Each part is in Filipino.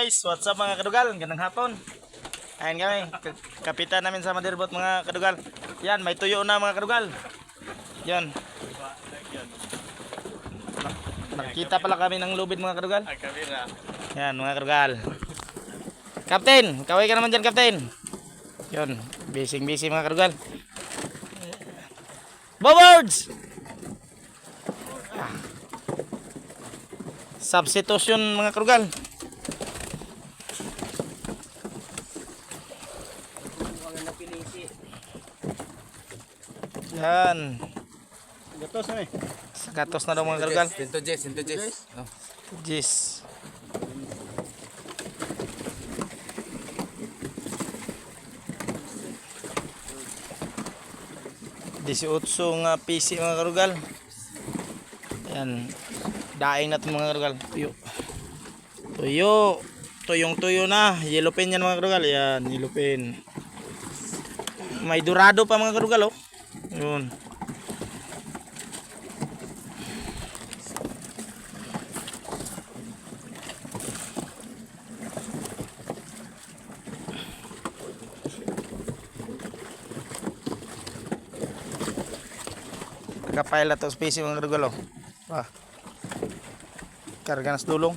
Guys, what's up mga kadugal? Gandang hapon. Ayan kami, kapitan namin sa Madirbot mga kadugal. Yan, may tuyo na mga kadugal. Yan. Na- Nakita pala kami ng lubid mga kadugal. Yan mga kadugal. Captain, kaway ka naman dyan Captain. Busy busy mga kadugal. Bowards! Ah. Substitution mga kadugal. Yan. Gatos na eh. Sa gatos na daw mga kadugal. Sinto Jess, Sinto Jess. Oh. Jis. Disiutso nga PC mga karugal. Yan. Daing natin mga karugal. Tuyo. Tuyo. Tuyong tuyo na. Yellow pin yan mga karugal. Yan. Yellow pin. May dorado pa mga karugal oh. Yun. Nagka-file to space mga karugal oh. Ah. Karga na sa dulong.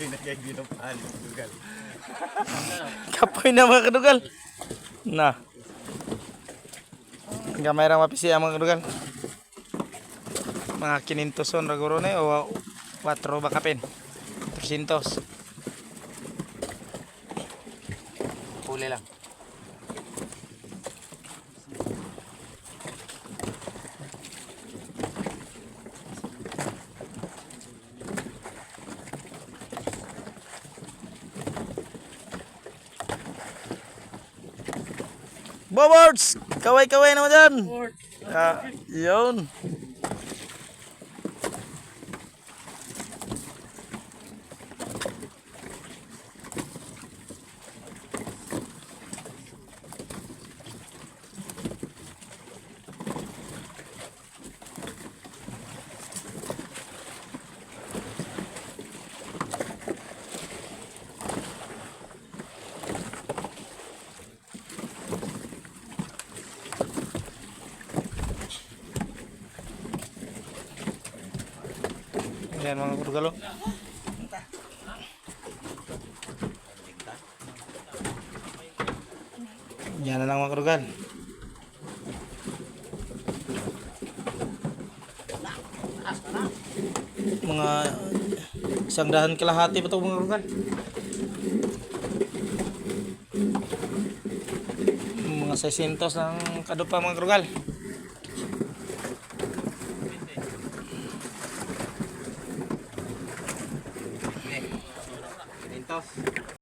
Sorry na kay ginapali. Dugal. Kapoy na mga kadugal. Na. Gamay ra mapisi ang mga kadugal. Mga kinintoson raguro na o 4 ba kapin? 300. Huli lang. Bowards! Kaway-kaway naman dyan. Ah, yun. Yan mga kadugal oh. Yan na lang mga kadugal. Mga isang dahan kalahati pa ito mga kadugal. Mga 600 lang kadupa mga kadugal. Sintos.